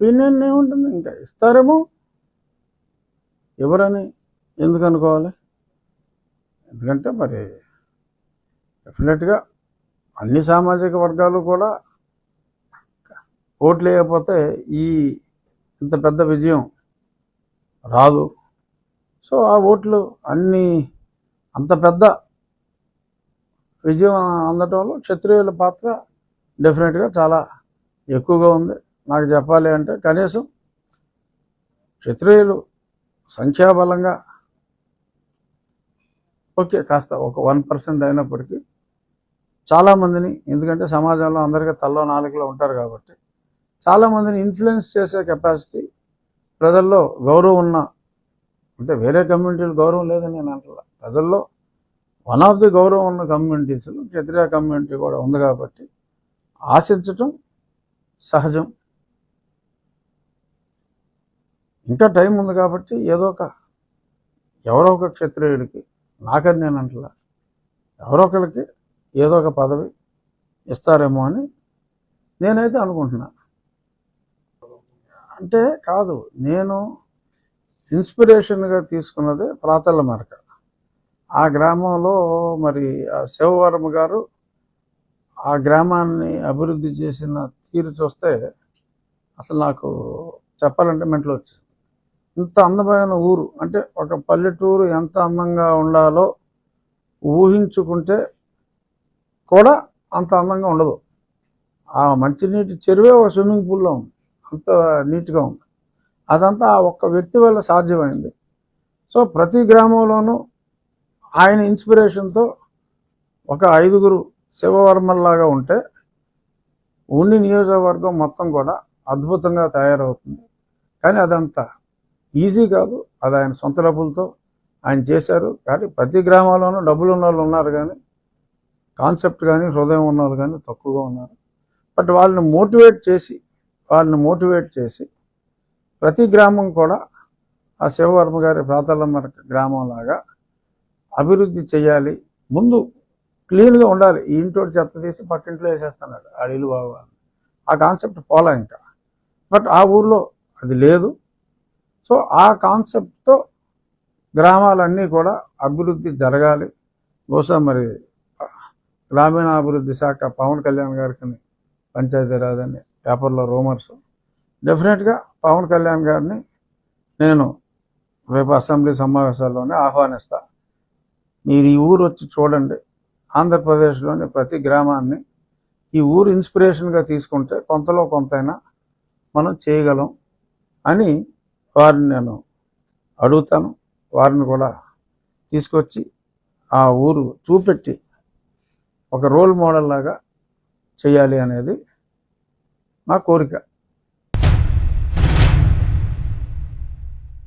Opinion ఏముంటుంది ఇంకా ఇస్తారేమో? ఎవరని ఎందుకు అనుకోవాలి? ఎందుకంటే మరి డెఫినెట్గా అన్ని సామాజిక వర్గాలు కూడా ఓట్లు వేయకపోతే ఈ ఇంత పెద్ద విజయం రాదు. సో ఆ ఓట్లు అన్ని అంత పెద్ద విజయం అందటంలో క్షత్రియుల పాత్ర డెఫినెట్గా చాలా ఎక్కువగా ఉంది. నాకు చెప్పాలి అంటే కనీసం క్షత్రియులు సంఖ్యాబలంగా ఓకే కాస్త ఒక వన్ పర్సెంట్ అయినప్పటికీ చాలామందిని ఎందుకంటే సమాజంలో అందరికీ తల్లో నాలుగులో ఉంటారు కాబట్టి చాలామందిని ఇన్ఫ్లుయెన్స్ చేసే కెపాసిటీ ప్రజల్లో గౌరవం ఉన్న అంటే వేరే కమ్యూనిటీలు గౌరవం లేదని నేను అంటలా. ప్రజల్లో వన్ ఆఫ్ ది గౌరవం ఉన్న కమ్యూనిటీస్లో క్షత్రియ కమ్యూనిటీ కూడా ఉంది కాబట్టి ఆశించటం సహజం. ఇంకా టైం ఉంది కాబట్టి ఏదో ఒక ఎవరో ఒక క్షత్రియుడికి నాకని నేను అంటలా ఎవరో ఒకరికి ఏదో ఒక పదవి ఇస్తారేమో అని నేనైతే అనుకుంటున్నాను అంటే కాదు నేను ఇన్స్పిరేషన్గా తీసుకున్నది ప్రాతల మరక. ఆ గ్రామంలో మరి ఆ శివవర్మ గారు ఆ గ్రామాన్ని అభివృద్ధి చేసిన తీరు చూస్తే అసలు నాకు చెప్పాలంటే మెంట్లో వచ్చింది ఇంత అందమైన ఊరు అంటే ఒక పల్లెటూరు ఎంత అందంగా ఉండాలో ఊహించుకుంటే కూడా అంత అందంగా ఉండదు. ఆ మంచినీటి చెరువే ఒక స్విమ్మింగ్ పూల్లో ఉంది. అంత నీట్గా ఉంది. అదంతా ఆ ఒక్క వ్యక్తి వల్ల సాధ్యమైంది. సో ప్రతి గ్రామంలోనూ ఆయన ఇన్స్పిరేషన్తో ఒక ఐదుగురు శివవర్మల్లాగా ఉంటే ఉండి నియోజకవర్గం మొత్తం కూడా అద్భుతంగా తయారవుతుంది. కానీ అదంతా ఈజీ కాదు. అది ఆయన సొంత డబ్బులతో ఆయన చేశారు. కానీ ప్రతి గ్రామాల్లోనూ డబ్బులు ఉన్న వాళ్ళు ఉన్నారు కానీ కాన్సెప్ట్ కానీ హృదయం ఉన్న వాళ్ళు కానీ తక్కువగా ఉన్నారు. బట్ వాళ్ళని మోటివేట్ చేసి వాళ్ళని మోటివేట్ చేసి ప్రతి గ్రామం కూడా ఆ శివవర్మ గారి ప్రాతలమ్మ గ్రామం లాగా అభివృద్ధి చేయాలి. ముందు క్లీన్గా ఉండాలి. ఈ ఇంటోటి చెత్త తీసి పక్కింట్లో వేసేస్తున్నాడు ఆ ఇల్లు బాగా ఆ కాన్సెప్ట్ పోలా ఇంకా. బట్ ఆ ఊర్లో అది లేదు. సో ఆ కాన్సెప్ట్తో గ్రామాలన్నీ కూడా అభివృద్ధి జరగాలి. బహుశా మరి గ్రామీణాభివృద్ధి శాఖ పవన్ కళ్యాణ్ గారికి పంచాయతీరాజ్ అని పేపర్లో రూమర్స్. డెఫినెట్గా పవన్ కళ్యాణ్ గారిని నేను రేపు అసెంబ్లీ సమావేశాల్లోనే ఆహ్వానిస్తా. మీరు ఈ ఊరు వచ్చి చూడండి. ఆంధ్రప్రదేశ్లోని ప్రతి గ్రామాన్ని ఈ ఊరు ఇన్స్పిరేషన్గా తీసుకుంటే కొంతలో కొంతైనా మనం చేయగలం అని వారిని నేను అడుగుతాను. వారిని కూడా తీసుకొచ్చి ఆ ఊరు చూపెట్టి ఒక రోల్ మోడల్ లాగా చేయాలి అనేది నా కోరిక.